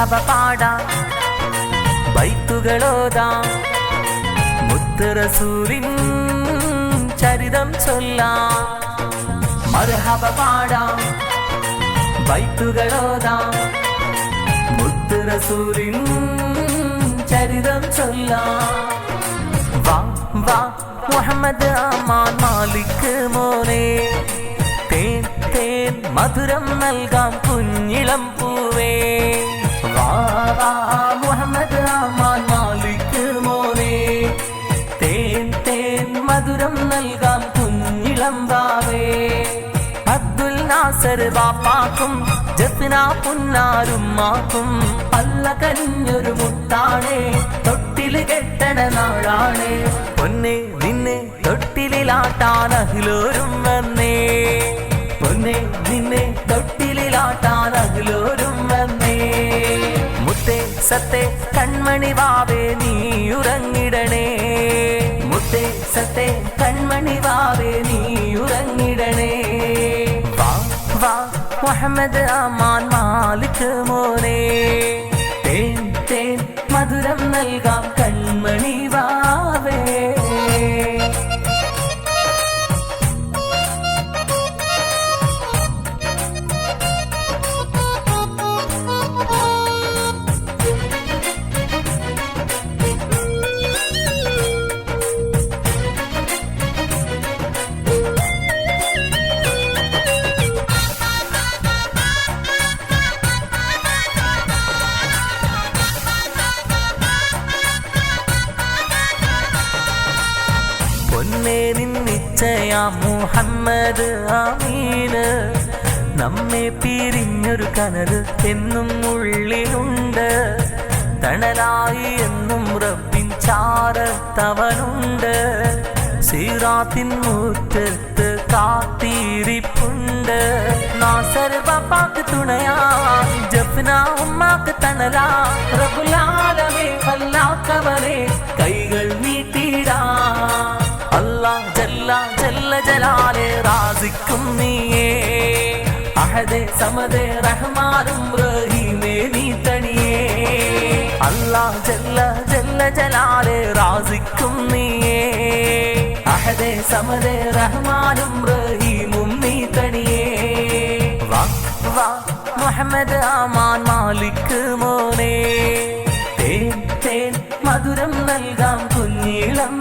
മർഹബ പാടാം ബൈത്തുകളോതാം മുത്ത് റസൂലിൻ ചരിതം ചൊല്ലാം മർഹബ പാടാം ബൈത്തുകളോതാം മുത്ത് റസൂലിൻ ചരിതം ചൊല്ലാം വാ വാ മുഹമ്മദ് അമാൻ മാലിക് മോനെ തേൻ തേൻ മധുരം നൽകാം കുഞ്ഞിളം പൂവേ വാ വാ മുഹമ്മദ് അമാൻ മാലിക് മോനെ. തേൻ തേൻ മധുരം നൽകാം കുഞ്ഞിളം വാവേ അബ്ദുൽ നാസർ ബാപ്പാക്കും ജഫ്ന പുന്നാരുമ്മാക്കും പല്ല കഞ്ഞൊരു മുട്ടാണേ തൊട്ടിൽ കെട്ടണ നാളാണ്. പൊന്നെ നിന്നെ തൊട്ടിലാട്ടാൻ അഖിലോരും വന്നേ. പൊന്നെ നിന്നെ തൊട്ടിലാട്ടാൻ അഖിലോരും വന്നേ. സത്തേ കൺമണി വാവേ നീ ഉറങ്ങിടണേ. മുത്തേ സത്തെ കൺമണി വാവേ നീ ഉറങ്ങിടണേ. വാ വാ മുഹമ്മദ് അമാൻ മാലിക് മോനെ. തേൻ തേൻ മധുരം നൽകാം കൺമണി പൊന്നേ നിന്നിച്ചയാം മുഹമ്മദ് ആമീന്. നമ്മെ പിരിഞ്ഞൊരു കനൽ എന്നും ഉള്ളിലുണ്ട്. തണലായി എന്നും റബ്ബിൻ ചാരത്തവനുണ്ട്. സീറാത്തിൻ മുറ്റത്ത് കാത്തിരിപ്പുണ്ട്. നാസർ തുണയാ ജഫ്ന ഉമ്മാക്ക് തണലാ. റബുലാലമേ വല്ലാത്തവനെ കൈകൾ ജല്ല ജലാലെ നീയേ. അഹദേ സമദേ റഹ്മാനും റഹീമേ നീ തനിയേ. ജല്ല ജല്ല ജലാലെ സമദേ റഹ്മാനും റഹീമും നീ തനിയേ. വാ മുഹമ്മദ് ആമാൻ മാലിക് മോനെ. തേൻ തേൻ മധുരം നൽകാം കുഞ്ഞിളം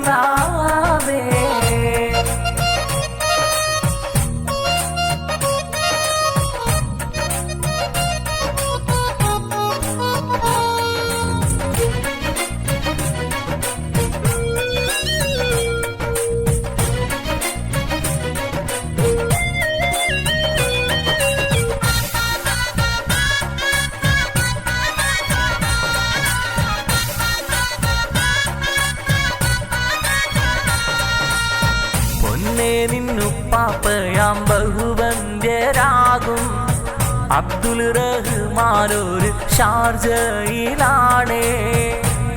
നിന്നുപ്പാപ്പയാം ബഹുബന്ധ്യരാകും അബ്ദുൽ റഹ്മാനൊരു ഷാർജയിലാണേ.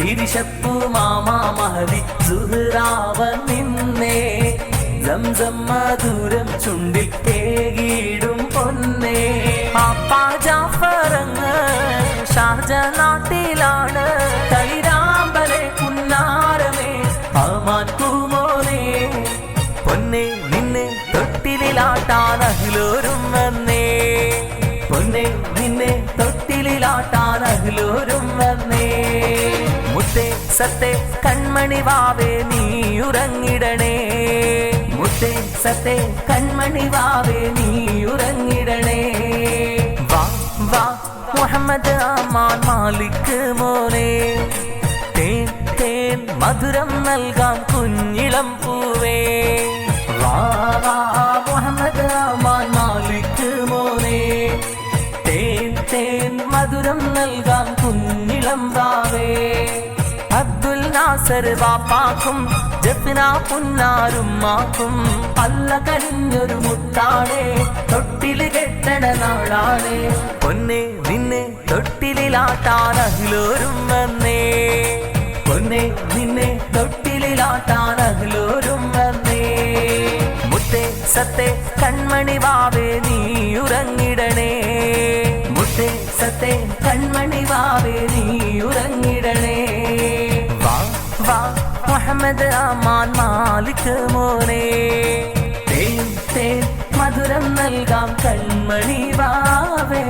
തിരിശപ്പു മാമാ മഹദി സുഹറാവ നിന്നേ. സംസം മധുരം ചുണ്ടിൽ തേകിടും പൊന്നേ. പാപ്പാ ജാഫറങ്ങ് ഷാർജ നാട്ടിലാണ്. അഖിലോരും വന്നേ മുത്തേ സത്തേ കൺമണി വാവേ നീ ഉറങ്ങിടണേ മുത്തേ സത്തേ കൺമണി വാവേ നീ ഉറങ്ങിടണേ വാ വാ മുഹമ്മദ് അമാൻ മാലിക് മോനെ തേൻ തേൻ മധുരം നൽകാം കുഞ്ഞിളം പൂവേ നാസർ ബാപ്പാക്കും ജഫ്ന പുന്നാരുമ്മാക്കും അല്ല കനിഞ്ഞൊരു മുത്താണേ തൊട്ടിൽ കെട്ടണ നാളാണ്. പൊന്നെ നിന്നെ തൊട്ടിലാട്ടാൻ അഖിലോരും വന്നേ. പൊന്നെ നിന്നെ തൊട്ടിലാട്ടാൻ അഖിലോരും വന്നേ. മുത്തേ സത്തെ കൺമണി വാവേ നീ ഉറങ്ങിടണേ. മുത്തേ സത്തെ കൺമണി അഹമ്മദ് അമാൻ മാലിക് മോനെ. തേൻ തേൻ മധുരം നൽകാം കൺമണി വാവേ.